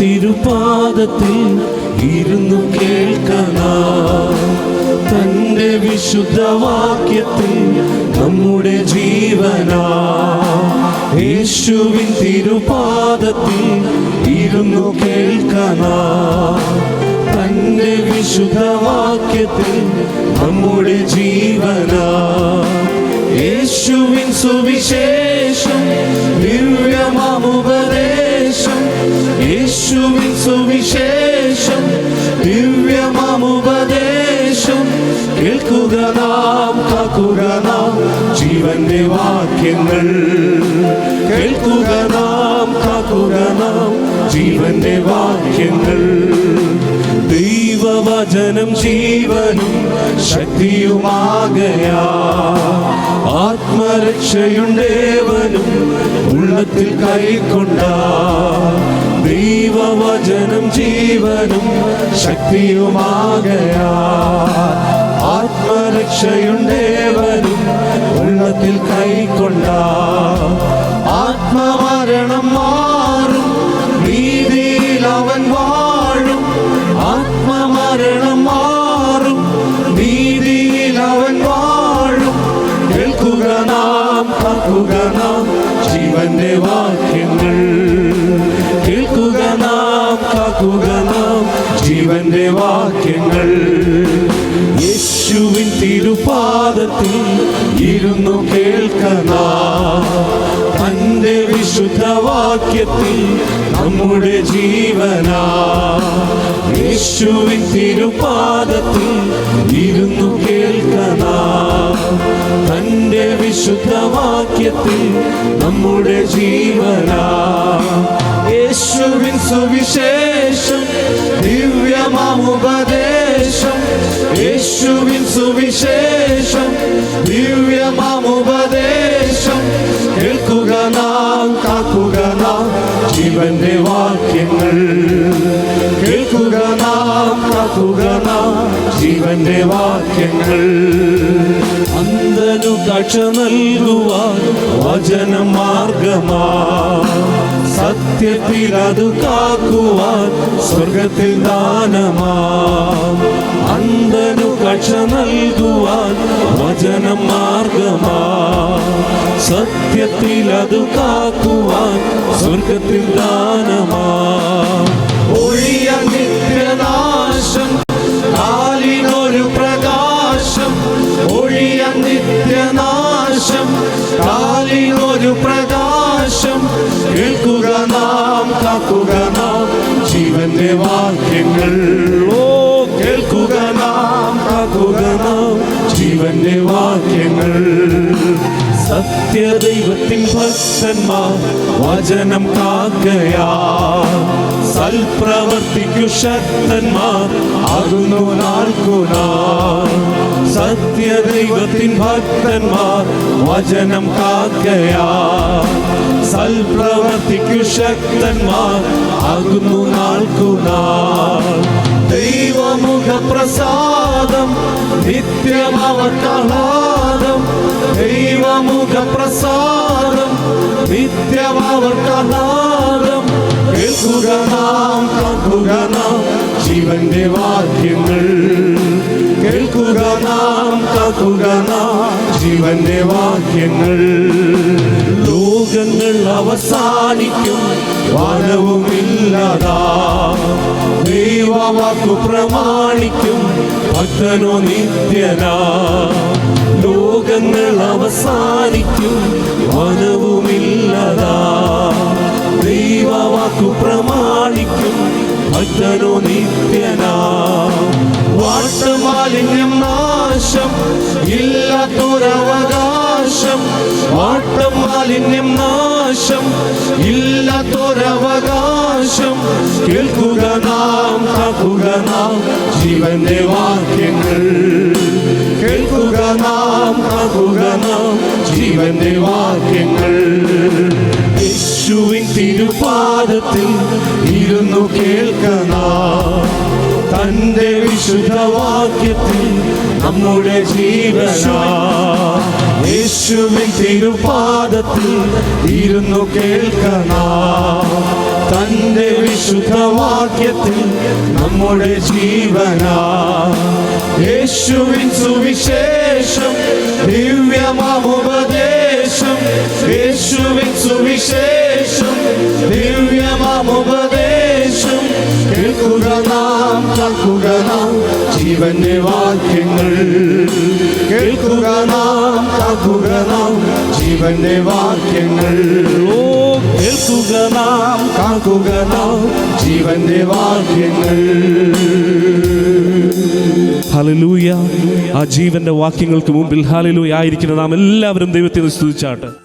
തിരുപാദത്തിൽ ഇരുന്നു കേൾക്കണ. തന്റെ വിശുദ്ധവാക്യത്തിൽ നമ്മുടെ ജീവനാ. യേശുവിൻ തിരുപാദത്തിൽ ഇരുന്നു കേൾക്കണ. തന്റെ വിശുദ്ധവാക്യത്തിൽ നമ്മുടെ ജീവനാ. യേശുവിൻ സുവിശേഷം കേൾക്കുക നാം കാക്കുക നാം ജീവന്റെ വാക്യങ്ങൾ. കേൾക്കുക നാം കാക്കുക നാം ജീവന്റെ വാക്യങ്ങൾ. ദൈവവചനം ജീവനും ശക്തിയുമാകയാ. ആത്മരക്ഷയുണ്ടേവനും ഉള്ളത്തിൽ കൈക്കൊണ്ട. ദൈവവചനം ജീവനും ശക്തിയുമാകയാ. ആത്മരക്ഷയുണ്ടേവനും ഉള്ളത്തിൽ കൈക്കൊണ്ട ആത്മമരണം മാറും നീതിയിൽ അവൻ വാഴും. ആത്മമരണം മാറും നീതിയിൽ അവൻ വാഴും. കേൾക്കുക നാം കാക്കുക നാം ജീവന്റെ വാക്യങ്ങൾ. കേൾക്കുക നാം കാക്കുക നാം ജീവന്റെ വാക്യങ്ങൾ. യേശുവിൻ തിരുപാദത്തിൽ ഇരുന്നു കേൾക്കണ. തന്റെ വിശുദ്ധവാക്യത്തിൽ നമ്മുടെ ജീവന. യേശുവിൻ തിരുപാദത്തിൽ ഇരുന്നു കേൾക്കണ. തന്റെ വിശുദ്ധവാക്യത്തിൽ നമ്മുടെ ജീവന. യേശുവിൻ സുവിശേഷം ദിവ്യമാമുപദേശം യേശുവിൻ സുവിശേഷം ദിവ്യമാമുപദേശം കേൾക്കുക നാം കാക്കുക നാം ജീവന്റെ വാക്യങ്ങൾ. കേൾക്കുക നാം കാക്കുക നാം ജീവന്റെ വാക്യങ്ങൾ. അന്തനു കാഴ്ച നൽകുവാൻ വചന മാർഗമാ സത്യത്തിൽ അത് കാക്കുവാൻ സ്വർഗത്തിൽ ദാനമാ. അന്തനു കക്ഷ നൽകുവാൻ വചനം മാർഗമാ. സത്യത്തിൽ അത് കാക്കുവാൻ സ്വർഗത്തിൽ ദാനമാ. ഒഴിയ നിത്യനാശം കാലിനൊരു പ്രകാശം. ഒഴിയ നിത്യനാശം കാലിനൊരു പ്രകാശം. നാം നാം. ജീവന്റെ വാക്യങ്ങൾ ഓ കേൾക്കുക നാം കാക്കുക നാം. ജീവന്റെ വാക്യങ്ങൾ സത്യദൈവത്തിൻ ഭക്തന്മാർ വചനം കാക്കയാ. സൽപ്രവർത്തിക്കു ശക്തന്മാർ ആകുന്നു നാൾക്കുനാ സത്യദൈവത്തിൻ ഭക്തന്മാർ വചനം കാക്കയാ. സൽപ്രവർത്തിക്കു ശക്തന്മാർ ആകുന്നു നാൾക്കുനാൾ ദൈവമുഖ പ്രസാദം ദൈവമുഖപ്രസാദം ദൈവമുഖ പ്രസാദം നിത്യമവർക്കാഹ്ലാദം. കേൾക്കുക നാം കാക്കുക നാം ജീവന്റെ വാക്യങ്ങൾ. കേൾക്കുക നാം കാക്കുക നാം ജീവന്റെ വാക്യങ്ങൾ. ലോകങ്ങൾ അവസാനിക്കും. വാനവുമില്ലതാ. പ്രമാണിക്കും. ഭക്തനോ നിത്യനാ. ലോകങ്ങൾ അവസാനിക്കും. വനവുമില്ലതാ. ദൈവവാക്കു പ്രമാണിക്കും. ഭക്തനോ നിത്യനാ. വാട്ടമാലിന്യം നാശം. ഇല്ലാത്തൊരവകാശം വാട്ടം മാലിന്യം നാശം. ഇല്ലാത്തൊരവകാശം കേൾക്കുക നാം കാക്കുക നാം ജീവന്റെ വാക്യങ്ങൾ. കേൾക്കുക നാം കാക്കുക നാം ജീവന്റെ വാക്യങ്ങൾ. യേശുവിൻ തിരുപാദത്തിൽ ഇരുന്നു കേൾക്കണ തന്റെ വിശുദ്ധവാക്യത്തിൽ നമ്മുടെ ജീവനാ. യേശുവിൻ തിരുപാദത്തിൽ ഇരുന്നു കേൾക്കണ. തന്റെ വിശുദ്ധവാക്യത്തിൽ നമ്മുടെ ജീവനാ. യേശുവിൻ സുവിശേഷം ദിവ്യമാമുപദേശം. യേശുവിൻ സുവിശേഷം ദിവ്യമാമുപദേശം. കേൾക്കുക നാം. കാക്കുക നാം. ജീവന്റെ വാക്യങ്ങൾ കേൾക്കുക നാം കാക്കുക നാം. ജീവന്റെ വാക്യങ്ങൾ ഓ കേൾക്കുക നാം കാക്കുക നാം. ജീവന്റെ വാക്യങ്ങൾ. ഹല്ലേലൂയ. ആ ജീവന്റെ വാക്യങ്ങൾക്ക് മുമ്പിൽ ഹല്ലേലൂയ ആയിരിക്കുന്ന നാം എല്ലാവരും ദൈവത്തെ സ്തുതിച്ചാട്ടെ